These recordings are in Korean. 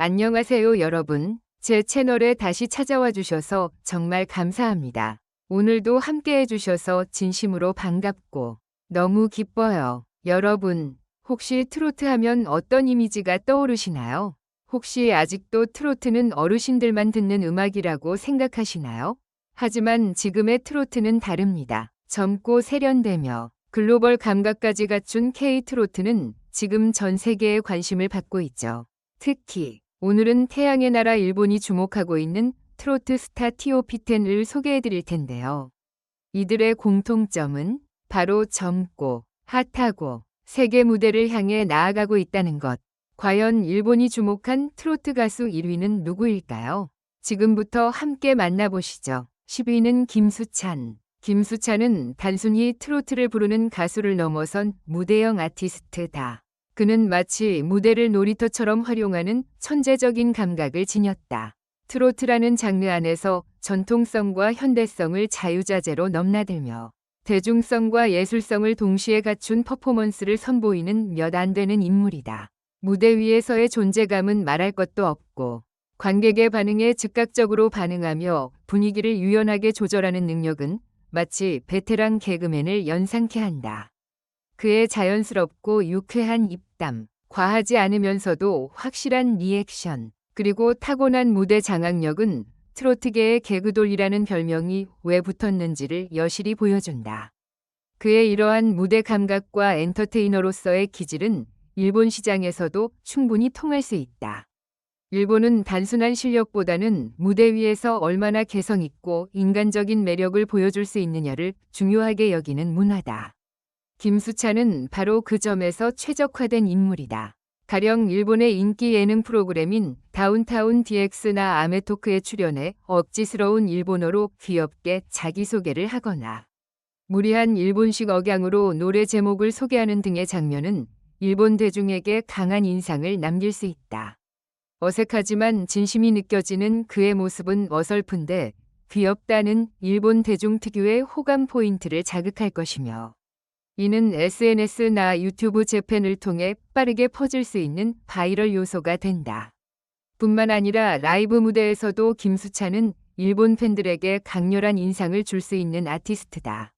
안녕하세요, 여러분. 제 채널에 다시 찾아와 주셔서 정말 감사합니다. 오늘도 함께 해주셔서 진심으로 반갑고 너무 기뻐요. 여러분, 혹시 트로트 하면 어떤 이미지가 떠오르시나요? 혹시 아직도 트로트는 어르신들만 듣는 음악이라고 생각하시나요? 하지만 지금의 트로트는 다릅니다. 젊고 세련되며 글로벌 감각까지 갖춘 K-트로트는 지금 전 세계에 관심을 받고 있죠. 특히 오늘은 태양의 나라 일본이 주목하고 있는 트로트 스타 티오피텐을 소개해 드릴 텐데요. 이들의 공통점은 바로 젊고 핫하고 세계 무대를 향해 나아가고 있다는 것. 과연 일본이 주목한 트로트 가수 1위는 누구일까요? 지금부터 함께 만나보시죠. 10위는 김수찬. 김수찬은 단순히 트로트를 부르는 가수를 넘어선 무대형 아티스트다. 그는 마치 무대를 놀이터처럼 활용하는 천재적인 감각을 지녔다. 트로트라는 장르 안에서 전통성과 현대성을 자유자재로 넘나들며 대중성과 예술성을 동시에 갖춘 퍼포먼스를 선보이는 몇 안 되는 인물이다. 무대 위에서의 존재감은 말할 것도 없고 관객의 반응에 즉각적으로 반응하며 분위기를 유연하게 조절하는 능력은 마치 베테랑 개그맨을 연상케 한다. 그의 자연스럽고 유쾌한 입담, 과하지 않으면서도 확실한 리액션, 그리고 타고난 무대 장악력은 트로트계의 개그돌이라는 별명이 왜 붙었는지를 여실히 보여준다. 그의 이러한 무대 감각과 엔터테이너로서의 기질은 일본 시장에서도 충분히 통할 수 있다. 일본은 단순한 실력보다는 무대 위에서 얼마나 개성 있고 인간적인 매력을 보여줄 수 있느냐를 중요하게 여기는 문화다. 김수찬은 바로 그 점에서 최적화된 인물이다. 가령 일본의 인기 예능 프로그램인 다운타운 DX나 아메토크에 출연해 억지스러운 일본어로 귀엽게 자기소개를 하거나 무리한 일본식 억양으로 노래 제목을 소개하는 등의 장면은 일본 대중에게 강한 인상을 남길 수 있다. 어색하지만 진심이 느껴지는 그의 모습은 어설픈데 귀엽다는 일본 대중 특유의 호감 포인트를 자극할 것이며 이는 SNS나 유튜브 재팬을 통해 빠르게 퍼질 수 있는 바이럴 요소가 된다. 뿐만 아니라 라이브 무대에서도 김수찬은 일본 팬들에게 강렬한 인상을 줄 수 있는 아티스트다.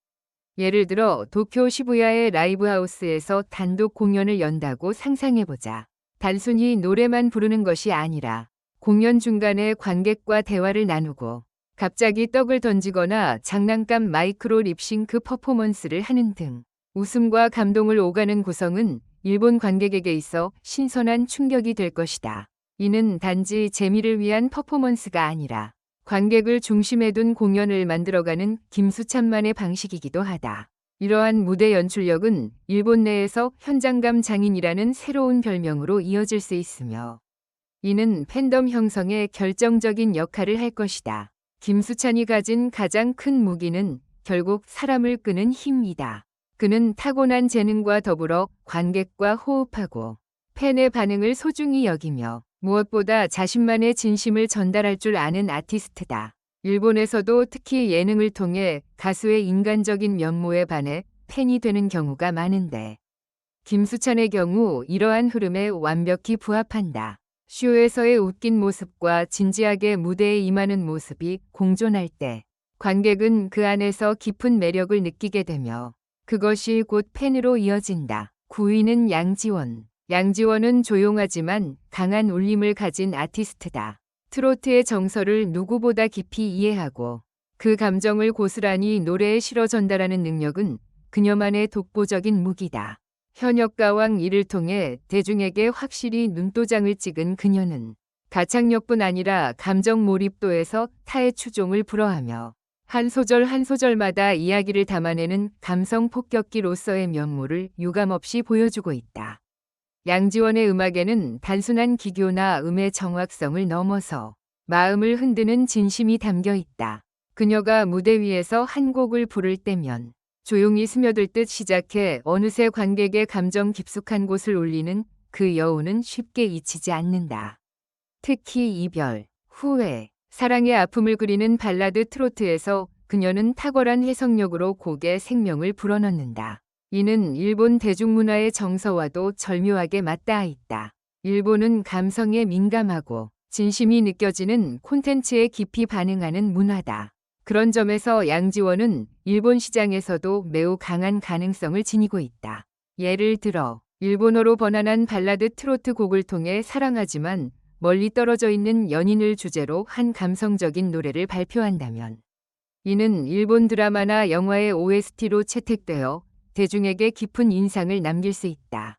예를 들어 도쿄 시부야의 라이브 하우스에서 단독 공연을 연다고 상상해보자. 단순히 노래만 부르는 것이 아니라 공연 중간에 관객과 대화를 나누고 갑자기 떡을 던지거나 장난감 마이크로 립싱크 퍼포먼스를 하는 등 웃음과 감동을 오가는 구성은 일본 관객에게 있어 신선한 충격이 될 것이다. 이는 단지 재미를 위한 퍼포먼스가 아니라 관객을 중심에 둔 공연을 만들어가는 김수찬만의 방식이기도 하다. 이러한 무대 연출력은 일본 내에서 현장감 장인이라는 새로운 별명으로 이어질 수 있으며 이는 팬덤 형성에 결정적인 역할을 할 것이다. 김수찬이 가진 가장 큰 무기는 결국 사람을 끄는 힘이다. 그는 타고난 재능과 더불어 관객과 호흡하고 팬의 반응을 소중히 여기며 무엇보다 자신만의 진심을 전달할 줄 아는 아티스트다. 일본에서도 특히 예능을 통해 가수의 인간적인 면모에 반해 팬이 되는 경우가 많은데 김수찬의 경우 이러한 흐름에 완벽히 부합한다. 쇼에서의 웃긴 모습과 진지하게 무대에 임하는 모습이 공존할 때 관객은 그 안에서 깊은 매력을 느끼게 되며 그것이 곧 팬으로 이어진다. 9위는 양지원. 양지원은 조용하지만 강한 울림을 가진 아티스트다. 트로트의 정서를 누구보다 깊이 이해하고 그 감정을 고스란히 노래에 실어 전달하는 능력은 그녀만의 독보적인 무기다. 현역 가왕 이를 통해 대중에게 확실히 눈도장을 찍은 그녀는 가창력뿐 아니라 감정 몰입도에서 타의 추종을 불허하며 한 소절 한 소절마다 이야기를 담아내는 감성 폭격기로서의 면모를 유감없이 보여주고 있다. 양지원의 음악에는 단순한 기교나 음의 정확성을 넘어서 마음을 흔드는 진심이 담겨 있다. 그녀가 무대 위에서 한 곡을 부를 때면 조용히 스며들 듯 시작해 어느새 관객의 감정 깊숙한 곳을 울리는 그 여운은 쉽게 잊히지 않는다. 특히 이별, 후회, 사랑의 아픔을 그리는 발라드 트로트에서 그녀는 탁월한 해석력으로 곡에 생명을 불어넣는다. 이는 일본 대중문화의 정서와도 절묘하게 맞닿아 있다. 일본은 감성에 민감하고 진심이 느껴지는 콘텐츠에 깊이 반응하는 문화다. 그런 점에서 양지원은 일본 시장에서도 매우 강한 가능성을 지니고 있다. 예를 들어 일본어로 번안한 발라드 트로트 곡을 통해 사랑하지만 멀리 떨어져 있는 연인을 주제로 한 감성적인 노래를 발표한다면 이는 일본 드라마나 영화의 OST로 채택되어 대중에게 깊은 인상을 남길 수 있다.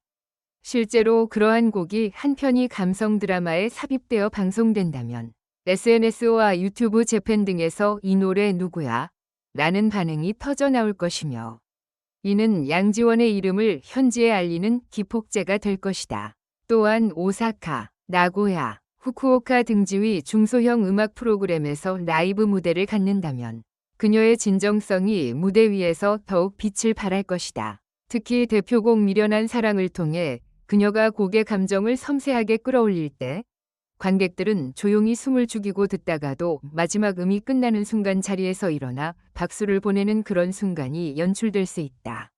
실제로 그러한 곡이 한 편이 감성 드라마에 삽입되어 방송된다면 SNS와 유튜브 재팬 등에서 이 노래 누구야? 라는 반응이 터져 나올 것이며 이는 양지원의 이름을 현지에 알리는 기폭제가 될 것이다. 또한 오사카, 나고야, 후쿠오카 등지위 중소형 음악 프로그램에서 라이브 무대를 갖는다면 그녀의 진정성이 무대 위에서 더욱 빛을 발할 것이다. 특히 대표곡 미련한 사랑을 통해 그녀가 곡의 감정을 섬세하게 끌어올릴 때 관객들은 조용히 숨을 죽이고 듣다가도 마지막 음이 끝나는 순간 자리에서 일어나 박수를 보내는 그런 순간이 연출될 수 있다.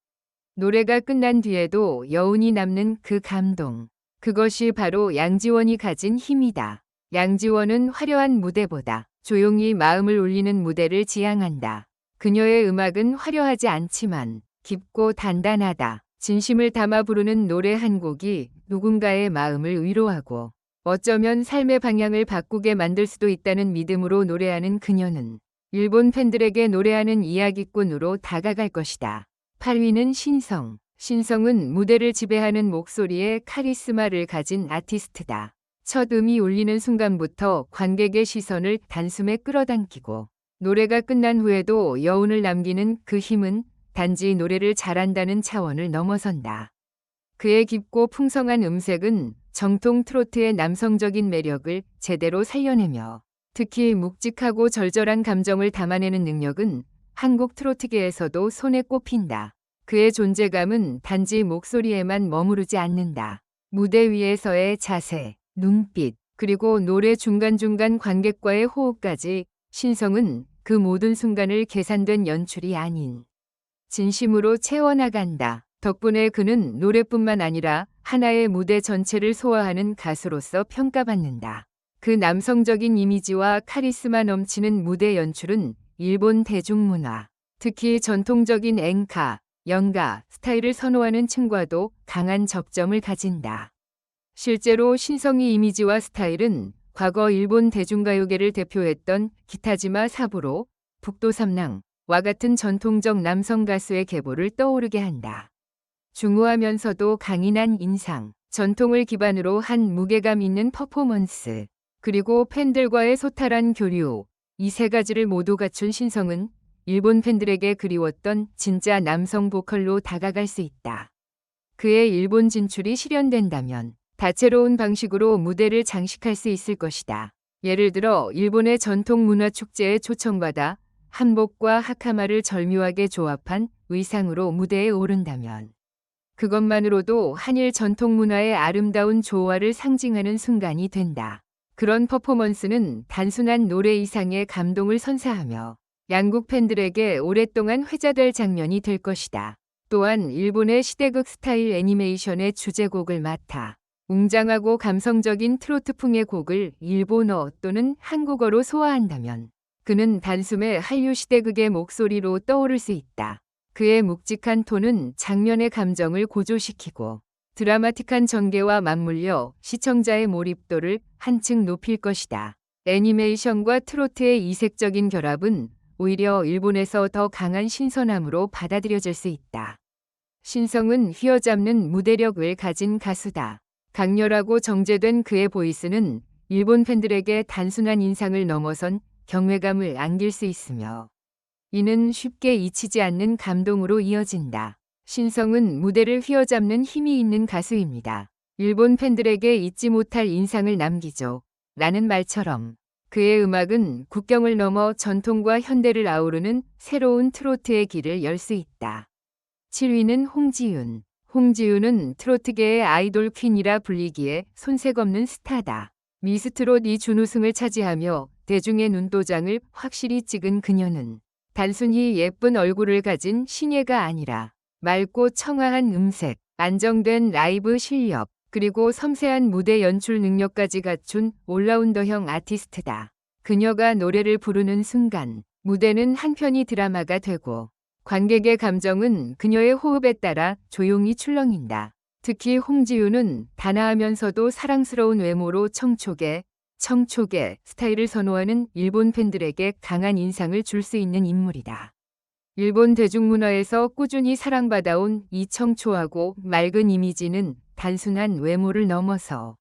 노래가 끝난 뒤에도 여운이 남는 그 감동. 그것이 바로 양지원이 가진 힘이다. 양지원은 화려한 무대보다 조용히 마음을 울리는 무대를 지향한다. 그녀의 음악은 화려하지 않지만 깊고 단단하다. 진심을 담아 부르는 노래 한 곡이 누군가의 마음을 위로하고 어쩌면 삶의 방향을 바꾸게 만들 수도 있다는 믿음으로 노래하는 그녀는 일본 팬들에게 노래하는 이야기꾼으로 다가갈 것이다. 8위는 신성. 신성은 무대를 지배하는 목소리에 카리스마를 가진 아티스트다. 첫 음이 울리는 순간부터 관객의 시선을 단숨에 끌어당기고 노래가 끝난 후에도 여운을 남기는 그 힘은 단지 노래를 잘한다는 차원을 넘어선다. 그의 깊고 풍성한 음색은 정통 트로트의 남성적인 매력을 제대로 살려내며 특히 묵직하고 절절한 감정을 담아내는 능력은 한국 트로트계에서도 손에 꼽힌다. 그의 존재감은 단지 목소리에만 머무르지 않는다. 무대 위에서의 자세, 눈빛, 그리고 노래 중간중간 관객과의 호흡까지 신성은 그 모든 순간을 계산된 연출이 아닌 진심으로 채워나간다. 덕분에 그는 노래뿐만 아니라 하나의 무대 전체를 소화하는 가수로서 평가받는다. 그 남성적인 이미지와 카리스마 넘치는 무대 연출은 일본 대중문화, 특히 전통적인 앵카, 연가 스타일을 선호하는 층과도 강한 접점을 가진다. 실제로 신성의 이미지와 스타일은 과거 일본 대중가요계를 대표했던 기타지마 사부로, 북도삼랑와 같은 전통적 남성 가수의 계보를 떠오르게 한다. 중후하면서도 강인한 인상, 전통을 기반으로 한 무게감 있는 퍼포먼스, 그리고 팬들과의 소탈한 교류, 이 세 가지를 모두 갖춘 신성은 일본 팬들에게 그리웠던 진짜 남성 보컬로 다가갈 수 있다. 그의 일본 진출이 실현된다면 다채로운 방식으로 무대를 장식할 수 있을 것이다. 예를 들어 일본의 전통 문화 축제에 초청받아 한복과 하카마를 절묘하게 조합한 의상으로 무대에 오른다면 그것만으로도 한일 전통 문화의 아름다운 조화를 상징하는 순간이 된다. 그런 퍼포먼스는 단순한 노래 이상의 감동을 선사하며 양국 팬들에게 오랫동안 회자될 장면이 될 것이다. 또한 일본의 시대극 스타일 애니메이션의 주제곡을 맡아 웅장하고 감성적인 트로트풍의 곡을 일본어 또는 한국어로 소화한다면 그는 단숨에 한류 시대극의 목소리로 떠오를 수 있다. 그의 묵직한 톤은 장면의 감정을 고조시키고 드라마틱한 전개와 맞물려 시청자의 몰입도를 한층 높일 것이다. 애니메이션과 트로트의 이색적인 결합은 오히려 일본에서 더 강한 신선함으로 받아들여질 수 있다. 신성은 휘어잡는 무대력을 가진 가수다. 강렬하고 정제된 그의 보이스는 일본 팬들에게 단순한 인상을 넘어선 경외감을 안길 수 있으며 이는 쉽게 잊히지 않는 감동으로 이어진다. 신성은 무대를 휘어잡는 힘이 있는 가수입니다. 일본 팬들에게 잊지 못할 인상을 남기죠. 라는 말처럼 그의 음악은 국경을 넘어 전통과 현대를 아우르는 새로운 트로트의 길을 열 수 있다. 7위는 홍지윤. 홍지윤은 트로트계의 아이돌 퀸이라 불리기에 손색 없는 스타다. 미스트롯 이 준우승을 차지하며 대중의 눈도장을 확실히 찍은 그녀는 단순히 예쁜 얼굴을 가진 신예가 아니라 맑고 청아한 음색, 안정된 라이브 실력, 그리고 섬세한 무대 연출 능력까지 갖춘 올라운더형 아티스트다. 그녀가 노래를 부르는 순간 무대는 한편이 드라마가 되고 관객의 감정은 그녀의 호흡에 따라 조용히 출렁인다. 특히 홍지유는 단아하면서도 사랑스러운 외모로 청초계, 청초계 스타일을 선호하는 일본 팬들에게 강한 인상을 줄 수 있는 인물이다. 일본 대중문화에서 꾸준히 사랑받아온 이 청초하고 맑은 이미지는 단순한 외모를 넘어서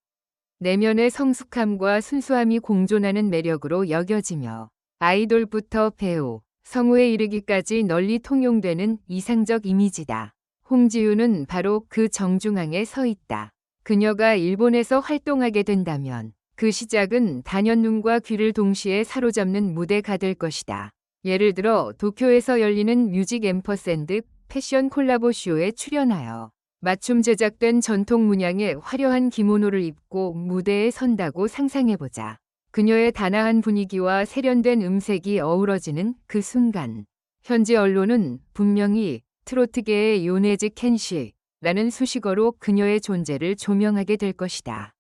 내면의 성숙함과 순수함이 공존하는 매력으로 여겨지며 아이돌부터 배우, 성우에 이르기까지 널리 통용되는 이상적 이미지다. 홍지유는 바로 그 정중앙에 서 있다. 그녀가 일본에서 활동하게 된다면 그 시작은 단연 눈과 귀를 동시에 사로잡는 무대가 될 것이다. 예를 들어 도쿄에서 열리는 뮤직 앰퍼샌드 패션 콜라보 쇼에 출연하여 맞춤 제작된 전통 문양의 화려한 기모노를 입고 무대에 선다고 상상해보자. 그녀의 단아한 분위기와 세련된 음색이 어우러지는 그 순간. 현지 언론은 분명히 트로트계의 요네즈 켄시라는 수식어로 그녀의 존재를 조명하게 될 것이다.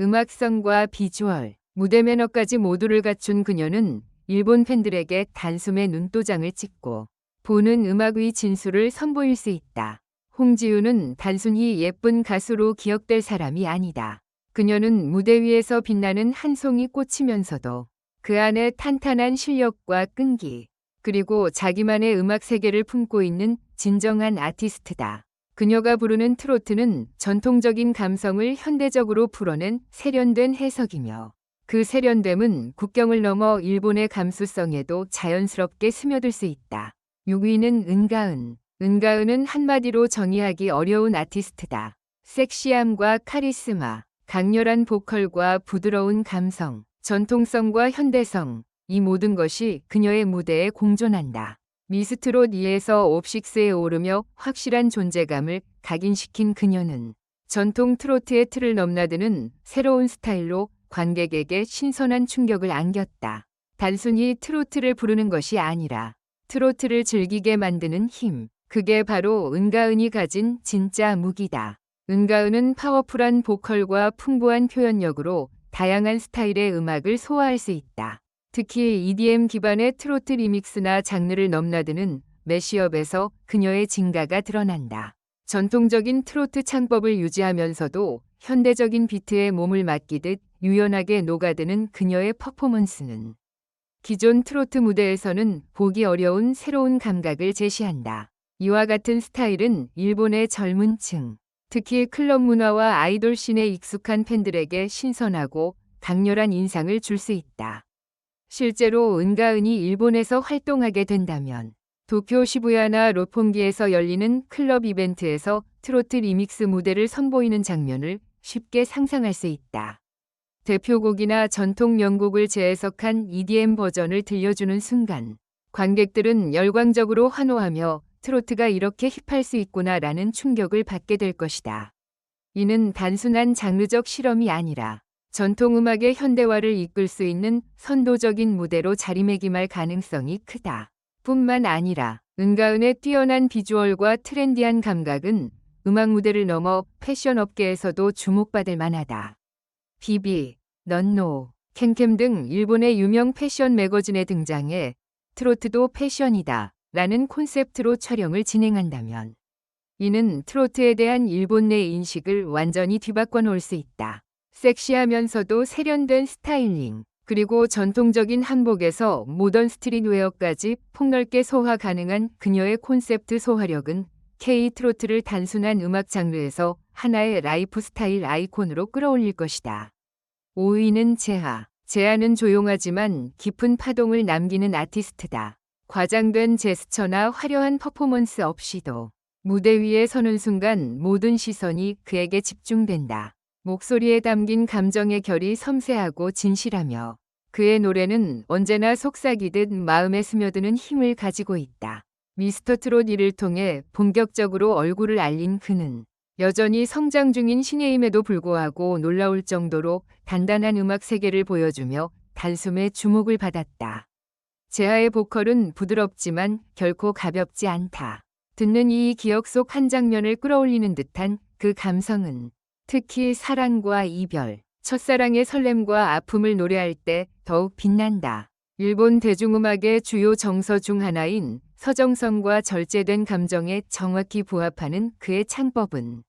음악성과 비주얼, 무대 매너까지 모두를 갖춘 그녀는 일본 팬들에게 단숨에 눈도장을 찍고 보는 음악의 진수를 선보일 수 있다. 홍지우는 단순히 예쁜 가수로 기억될 사람이 아니다. 그녀는 무대 위에서 빛나는 한 송이 꽃이면서도 그 안에 탄탄한 실력과 끈기, 그리고 자기만의 음악 세계를 품고 있는 진정한 아티스트다. 그녀가 부르는 트로트는 전통적인 감성을 현대적으로 풀어낸 세련된 해석이며 그 세련됨은 국경을 넘어 일본의 감수성에도 자연스럽게 스며들 수 있다. 6위는 은가은. 은가은은 한마디로 정의하기 어려운 아티스트다. 섹시함과 카리스마, 강렬한 보컬과 부드러운 감성, 전통성과 현대성, 이 모든 것이 그녀의 무대에 공존한다. 미스트롯 2에서 옵식스에 오르며 확실한 존재감을 각인시킨 그녀는 전통 트로트의 틀을 넘나드는 새로운 스타일로 관객에게 신선한 충격을 안겼다. 단순히 트로트를 부르는 것이 아니라 트로트를 즐기게 만드는 힘, 그게 바로 은가은이 가진 진짜 무기다. 은가은은 파워풀한 보컬과 풍부한 표현력으로 다양한 스타일의 음악을 소화할 수 있다. 특히 EDM 기반의 트로트 리믹스나 장르를 넘나드는 매시업에서 그녀의 진가가 드러난다. 전통적인 트로트 창법을 유지하면서도 현대적인 비트에 몸을 맡기듯 유연하게 녹아드는 그녀의 퍼포먼스는 기존 트로트 무대에서는 보기 어려운 새로운 감각을 제시한다. 이와 같은 스타일은 일본의 젊은 층, 특히 클럽 문화와 아이돌 씬에 익숙한 팬들에게 신선하고 강렬한 인상을 줄 수 있다. 실제로 은가은이 일본에서 활동하게 된다면 도쿄 시부야나 로폰기에서 열리는 클럽 이벤트에서 트로트 리믹스 무대를 선보이는 장면을 쉽게 상상할 수 있다. 대표곡이나 전통 명곡을 재해석한 EDM 버전을 들려주는 순간 관객들은 열광적으로 환호하며 트로트가 이렇게 힙할 수 있구나 라는 충격을 받게 될 것이다. 이는 단순한 장르적 실험이 아니라 전통음악의 현대화를 이끌 수 있는 선도적인 무대로 자리매김할 가능성이 크다. 뿐만 아니라 은가은의 뛰어난 비주얼과 트렌디한 감각은 음악 무대를 넘어 패션 업계에서도 주목받을 만하다. 비비, 넌노, 캠캠 등 일본의 유명 패션 매거진에 등장해 트로트도 패션이다. 라는 콘셉트로 촬영을 진행한다면 이는 트로트에 대한 일본 내 인식을 완전히 뒤바꿔 놓을 수 있다. 섹시하면서도 세련된 스타일링, 그리고 전통적인 한복에서 모던 스트릿웨어까지 폭넓게 소화 가능한 그녀의 콘셉트 소화력은 K 트로트를 단순한 음악 장르에서 하나의 라이프 스타일 아이콘으로 끌어올릴 것이다. 5위는 제하. 제하는 조용하지만 깊은 파동을 남기는 아티스트다. 과장된 제스처나 화려한 퍼포먼스 없이도 무대 위에 서는 순간 모든 시선이 그에게 집중된다. 목소리에 담긴 감정의 결이 섬세하고 진실하며 그의 노래는 언제나 속삭이듯 마음에 스며드는 힘을 가지고 있다. 미스터 트롯 이를 통해 본격적으로 얼굴을 알린 그는 여전히 성장 중인 신예임에도 불구하고 놀라울 정도로 단단한 음악 세계를 보여주며 단숨에 주목을 받았다. 제아의 보컬은 부드럽지만 결코 가볍지 않다. 듣는 이 기억 속 한 장면을 끌어올리는 듯한 그 감성은 특히 사랑과 이별, 첫사랑의 설렘과 아픔을 노래할 때 더욱 빛난다. 일본 대중음악의 주요 정서 중 하나인 서정성과 절제된 감정에 정확히 부합하는 그의 창법은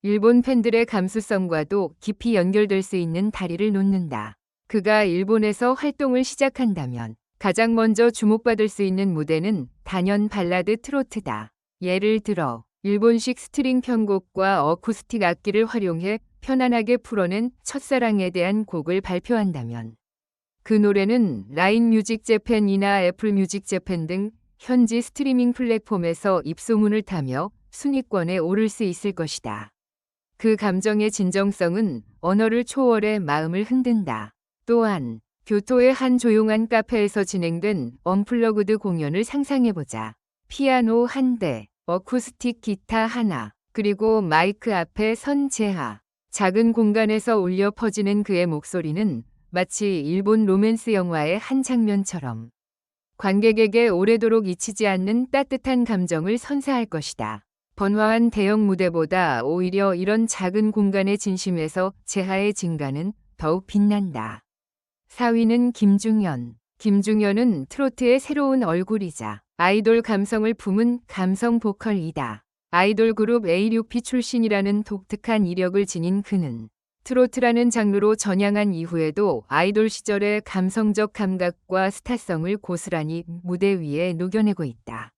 일본 팬들의 감수성과도 깊이 연결될 수 있는 다리를 놓는다. 그가 일본에서 활동을 시작한다면 가장 먼저 주목받을 수 있는 무대는 단연 발라드 트로트다. 예를 들어 일본식 스트링 편곡과 어쿠스틱 악기를 활용해 편안하게 풀어낸 첫사랑에 대한 곡을 발표한다면 그 노래는 라인 뮤직 재팬이나 애플 뮤직 재팬 등 현지 스트리밍 플랫폼에서 입소문을 타며 순위권에 오를 수 있을 것이다. 그 감정의 진정성은 언어를 초월해 마음을 흔든다. 또한 교토의 한 조용한 카페에서 진행된 언플러그드 공연을 상상해보자. 피아노 한 대, 어쿠스틱 기타 하나, 그리고 마이크 앞에 선 제하. 작은 공간에서 울려 퍼지는 그의 목소리는 마치 일본 로맨스 영화의 한 장면처럼 관객에게 오래도록 잊히지 않는 따뜻한 감정을 선사할 것이다. 번화한 대형 무대보다 오히려 이런 작은 공간의 진심에서 제하의 증가는 더욱 빛난다. 4위는 김중현. 김중현은 트로트의 새로운 얼굴이자 아이돌 감성을 품은 감성 보컬이다. 아이돌 그룹 A6P 출신이라는 독특한 이력을 지닌 그는 트로트라는 장르로 전향한 이후에도 아이돌 시절의 감성적 감각과 스타성을 고스란히 무대 위에 녹여내고 있다.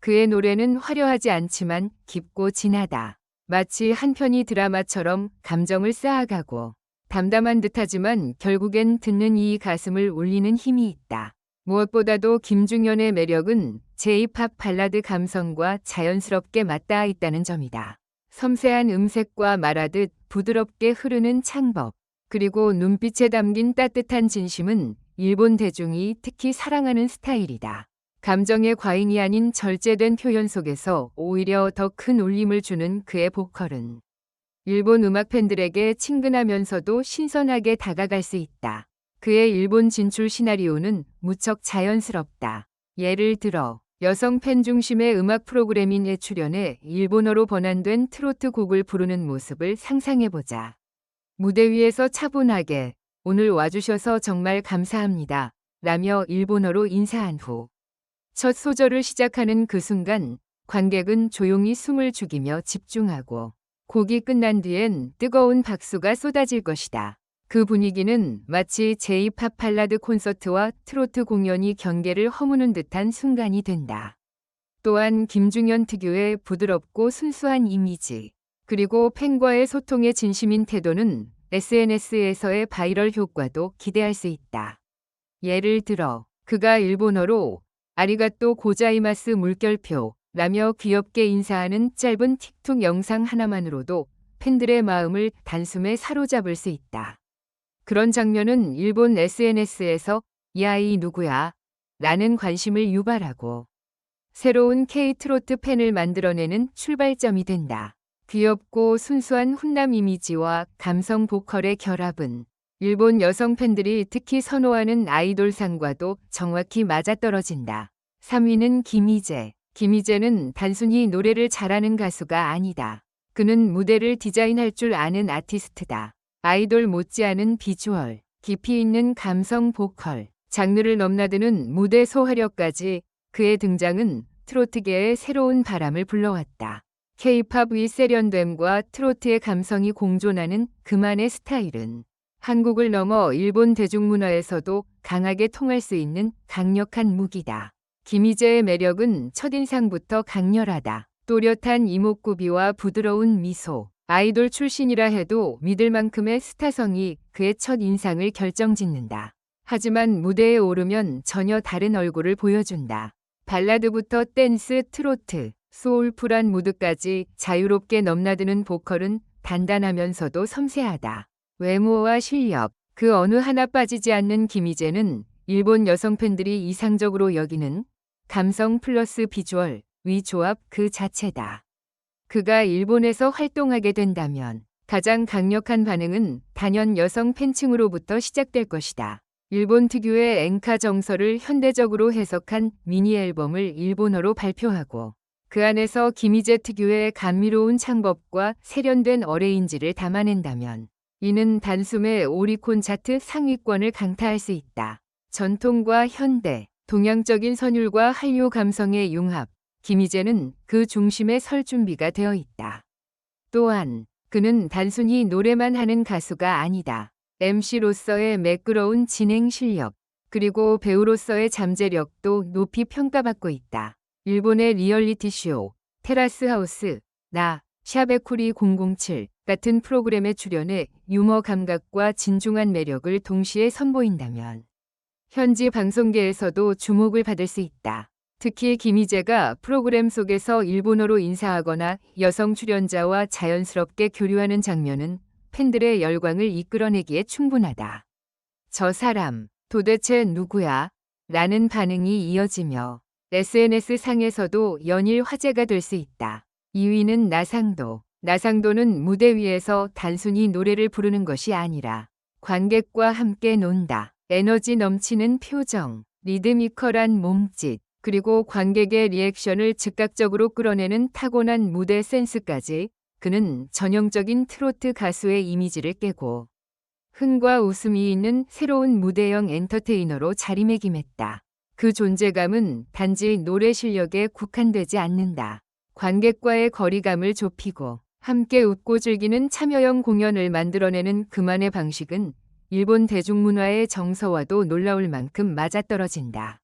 그의 노래는 화려하지 않지만 깊고 진하다. 마치 한 편의 드라마처럼 감정을 쌓아가고 담담한 듯하지만 결국엔 듣는 이 가슴을 울리는 힘이 있다. 무엇보다도 김중현의 매력은 제2팝 발라드 감성과 자연스럽게 맞닿아 있다는 점이다. 섬세한 음색과 말하듯 부드럽게 흐르는 창법, 그리고 눈빛에 담긴 따뜻한 진심은 일본 대중이 특히 사랑하는 스타일이다. 감정의 과잉이 아닌 절제된 표현 속에서 오히려 더 큰 울림을 주는 그의 보컬은 일본 음악 팬들에게 친근하면서도 신선하게 다가갈 수 있다. 그의 일본 진출 시나리오는 무척 자연스럽다. 예를 들어 여성 팬 중심의 음악 프로그래밍에 출연해 일본어로 번안된 트로트 곡을 부르는 모습을 상상해보자. 무대 위에서 차분하게 오늘 와주셔서 정말 감사합니다. 라며 일본어로 인사한 후 첫 소절을 시작하는 그 순간 관객은 조용히 숨을 죽이며 집중하고 곡이 끝난 뒤엔 뜨거운 박수가 쏟아질 것이다. 그 분위기는 마치 제2팝 발라드 콘서트와 트로트 공연이 경계를 허무는 듯한 순간이 된다. 또한 김중현 특유의 부드럽고 순수한 이미지, 그리고 팬과의 소통에 진심인 태도는 SNS에서의 바이럴 효과도 기대할 수 있다. 예를 들어 그가 일본어로 아리가또 고자이마스 물결표 라며 귀엽게 인사하는 짧은 틱톡 영상 하나만으로도 팬들의 마음을 단숨에 사로잡을 수 있다. 그런 장면은 일본 SNS에서 이 아이 누구야? 라는 관심을 유발하고 새로운 K-트로트 팬을 만들어내는 출발점이 된다. 귀엽고 순수한 훈남 이미지와 감성 보컬의 결합은 일본 여성 팬들이 특히 선호하는 아이돌상과도 정확히 맞아떨어진다. 3위는 김희재. 김희재는 단순히 노래를 잘하는 가수가 아니다. 그는 무대를 디자인할 줄 아는 아티스트다. 아이돌 못지않은 비주얼, 깊이 있는 감성 보컬, 장르를 넘나드는 무대 소화력까지 그의 등장은 트로트계의 새로운 바람을 불러왔다. 케이팝의 세련됨과 트로트의 감성이 공존하는 그만의 스타일은 한국을 넘어 일본 대중문화에서도 강하게 통할 수 있는 강력한 무기다. 김희재의 매력은 첫인상부터 강렬하다. 또렷한 이목구비와 부드러운 미소, 아이돌 출신이라 해도 믿을 만큼의 스타성이 그의 첫 인상을 결정짓는다. 하지만 무대에 오르면 전혀 다른 얼굴을 보여준다. 발라드부터 댄스, 트로트, 소울풀한 무드까지 자유롭게 넘나드는 보컬은 단단하면서도 섬세하다. 외모와 실력, 그 어느 하나 빠지지 않는 김희재는 일본 여성 팬들이 이상적으로 여기는 감성 플러스 비주얼, 위조합 그 자체다. 그가 일본에서 활동하게 된다면 가장 강력한 반응은 단연 여성 팬층으로부터 시작될 것이다. 일본 특유의 엔카 정서를 현대적으로 해석한 미니 앨범을 일본어로 발표하고 그 안에서 김희재 특유의 감미로운 창법과 세련된 어레인지를 담아낸다면 이는 단숨에 오리콘 차트 상위권을 강타할 수 있다. 전통과 현대, 동양적인 선율과 한류 감성의 융합, 김희재는 그 중심에 설 준비가 되어 있다. 또한 그는 단순히 노래만 하는 가수가 아니다. MC로서의 매끄러운 진행 실력, 그리고 배우로서의 잠재력도 높이 평가받고 있다. 일본의 리얼리티 쇼, 테라스 하우스, 나, 샤베쿠리 007 같은 프로그램에 출연해 유머 감각과 진중한 매력을 동시에 선보인다면 현지 방송계에서도 주목을 받을 수 있다. 특히 김희재가 프로그램 속에서 일본어로 인사하거나 여성 출연자와 자연스럽게 교류하는 장면은 팬들의 열광을 이끌어내기에 충분하다. 저 사람, 도대체 누구야? 라는 반응이 이어지며 SNS 상에서도 연일 화제가 될 수 있다. 2위는 나상도. 나상도는 무대 위에서 단순히 노래를 부르는 것이 아니라 관객과 함께 논다. 에너지 넘치는 표정, 리드미컬한 몸짓, 그리고 관객의 리액션을 즉각적으로 끌어내는 타고난 무대 센스까지 그는 전형적인 트로트 가수의 이미지를 깨고 흥과 웃음이 있는 새로운 무대형 엔터테이너로 자리매김했다. 그 존재감은 단지 노래 실력에 국한되지 않는다. 관객과의 거리감을 좁히고 함께 웃고 즐기는 참여형 공연을 만들어내는 그만의 방식은 일본 대중문화의 정서와도 놀라울 만큼 맞아떨어진다.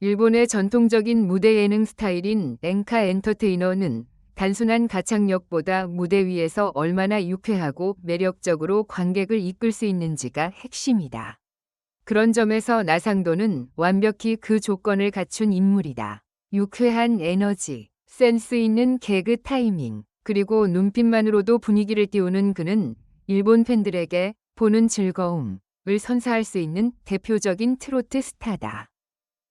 일본의 전통적인 무대 예능 스타일인 랭카 엔터테이너는 단순한 가창력보다 무대 위에서 얼마나 유쾌하고 매력적으로 관객을 이끌 수 있는지가 핵심이다. 그런 점에서 나상도는 완벽히 그 조건을 갖춘 인물이다. 유쾌한 에너지, 센스 있는 개그 타이밍, 그리고 눈빛만으로도 분위기를 띄우는 그는 일본 팬들에게 보는 즐거움을 선사할 수 있는 대표적인 트로트 스타다.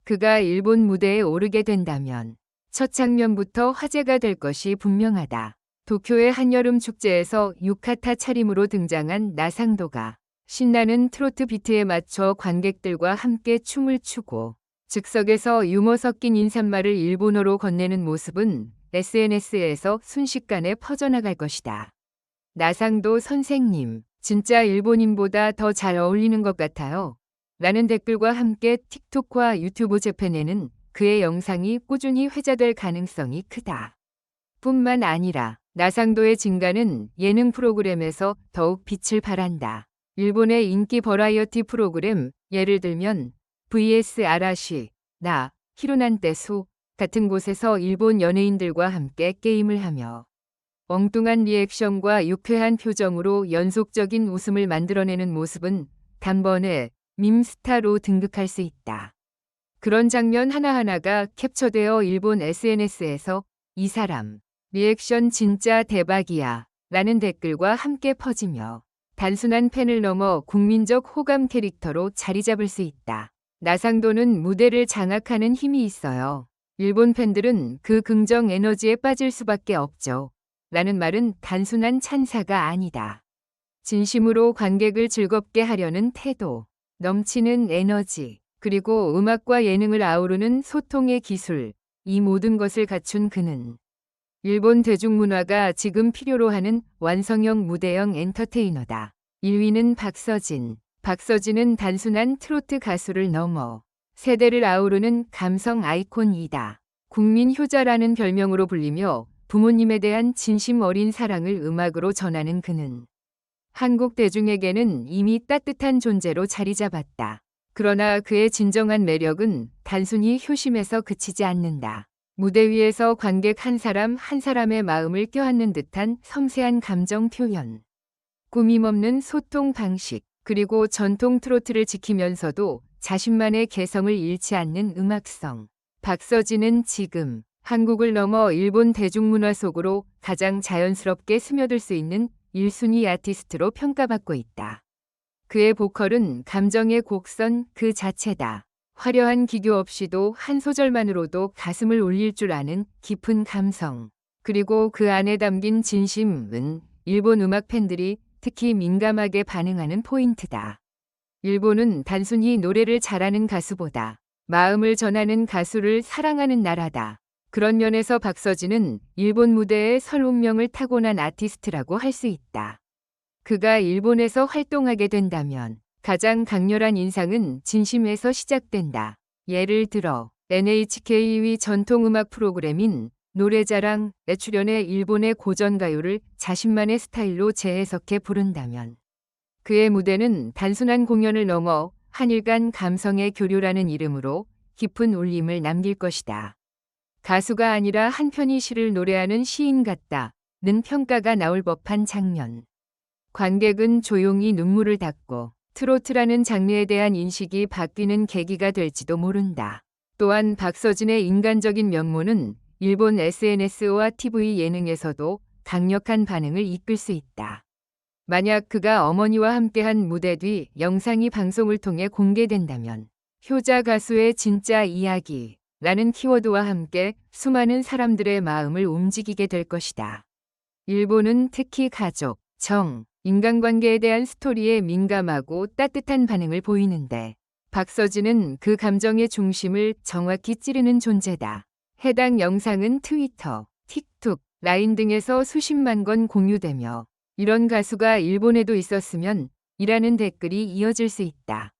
그가 일본 무대에 오르게 된다면 첫 장면부터 화제가 될 것이 분명하다. 도쿄의 한여름 축제에서 유카타 차림으로 등장한 나상도가 신나는 트로트 비트에 맞춰 관객들과 함께 춤을 추고 즉석에서 유머 섞인 인사말을 일본어로 건네는 모습은 SNS에서 순식간에 퍼져나갈 것이다. 나상도 선생님, 진짜 일본인보다 더 잘 어울리는 것 같아요. 라는 댓글과 함께 틱톡과 유튜브 재팬에는 그의 영상이 꾸준히 회자될 가능성이 크다. 뿐만 아니라 나상도의 진가는 예능 프로그램에서 더욱 빛을 발한다. 일본의 인기 버라이어티 프로그램, 예를 들면 vs 아라시, 나, 히로난테수 같은 곳에서 일본 연예인들과 함께 게임을 하며 엉뚱한 리액션과 유쾌한 표정으로 연속적인 웃음을 만들어내는 모습은 단번에 밈스타로 등극할 수 있다. 그런 장면 하나하나가 캡처되어 일본 SNS에서 이 사람, 리액션 진짜 대박이야 라는 댓글과 함께 퍼지며 단순한 팬을 넘어 국민적 호감 캐릭터로 자리 잡을 수 있다. 나상도는 무대를 장악하는 힘이 있어요. 일본 팬들은 그 긍정 에너지에 빠질 수밖에 없죠. 라는 말은 단순한 찬사가 아니다. 진심으로 관객을 즐겁게 하려는 태도, 넘치는 에너지, 그리고 음악과 예능을 아우르는 소통의 기술, 이 모든 것을 갖춘 그는 일본 대중문화가 지금 필요로 하는 완성형 무대형 엔터테이너다. 1위는 박서진. 박서진은 단순한 트로트 가수를 넘어 세대를 아우르는 감성 아이콘이다. 국민 효자라는 별명으로 불리며 부모님에 대한 진심 어린 사랑을 음악으로 전하는 그는 한국 대중에게는 이미 따뜻한 존재로 자리 잡았다. 그러나 그의 진정한 매력은 단순히 효심에서 그치지 않는다. 무대 위에서 관객 한 사람 한 사람의 마음을 껴안는 듯한 섬세한 감정 표현. 꾸밈없는 소통 방식, 그리고 전통 트로트를 지키면서도 자신만의 개성을 잃지 않는 음악성. 박서진은 지금 한국을 넘어 일본 대중문화 속으로 가장 자연스럽게 스며들 수 있는 1순위 아티스트로 평가받고 있다. 그의 보컬은 감정의 곡선 그 자체다. 화려한 기교 없이도 한 소절만으로도 가슴을 울릴 줄 아는 깊은 감성. 그리고 그 안에 담긴 진심은 일본 음악 팬들이 특히 민감하게 반응하는 포인트다. 일본은 단순히 노래를 잘하는 가수보다 마음을 전하는 가수를 사랑하는 나라다. 그런 면에서 박서진은 일본 무대에 설 운명을 타고난 아티스트라고 할 수 있다. 그가 일본에서 활동하게 된다면 가장 강렬한 인상은 진심에서 시작된다. 예를 들어 NHK의 전통음악 프로그램인 노래자랑에 출연해 일본의 고전가요를 자신만의 스타일로 재해석해 부른다면 그의 무대는 단순한 공연을 넘어 한일 간 감성의 교류라는 이름으로 깊은 울림을 남길 것이다. 가수가 아니라 한편이 시를 노래하는 시인 같다 는 평가가 나올 법한 장면. 관객은 조용히 눈물을 닦고 트로트라는 장르에 대한 인식이 바뀌는 계기가 될지도 모른다. 또한 박서진의 인간적인 면모는 일본 SNS와 TV 예능에서도 강력한 반응을 이끌 수 있다. 만약 그가 어머니와 함께한 무대 뒤 영상이 방송을 통해 공개된다면 효자 가수의 진짜 이야기 라는 키워드와 함께 수많은 사람들의 마음을 움직이게 될 것이다. 일본은 특히 가족, 정, 인간관계에 대한 스토리에 민감하고 따뜻한 반응을 보이는데 박서진은 그 감정의 중심을 정확히 찌르는 존재다. 해당 영상은 트위터, 틱톡, 라인 등에서 수십만 건 공유되며 이런 가수가 일본에도 있었으면 이라는 댓글이 이어질 수 있다.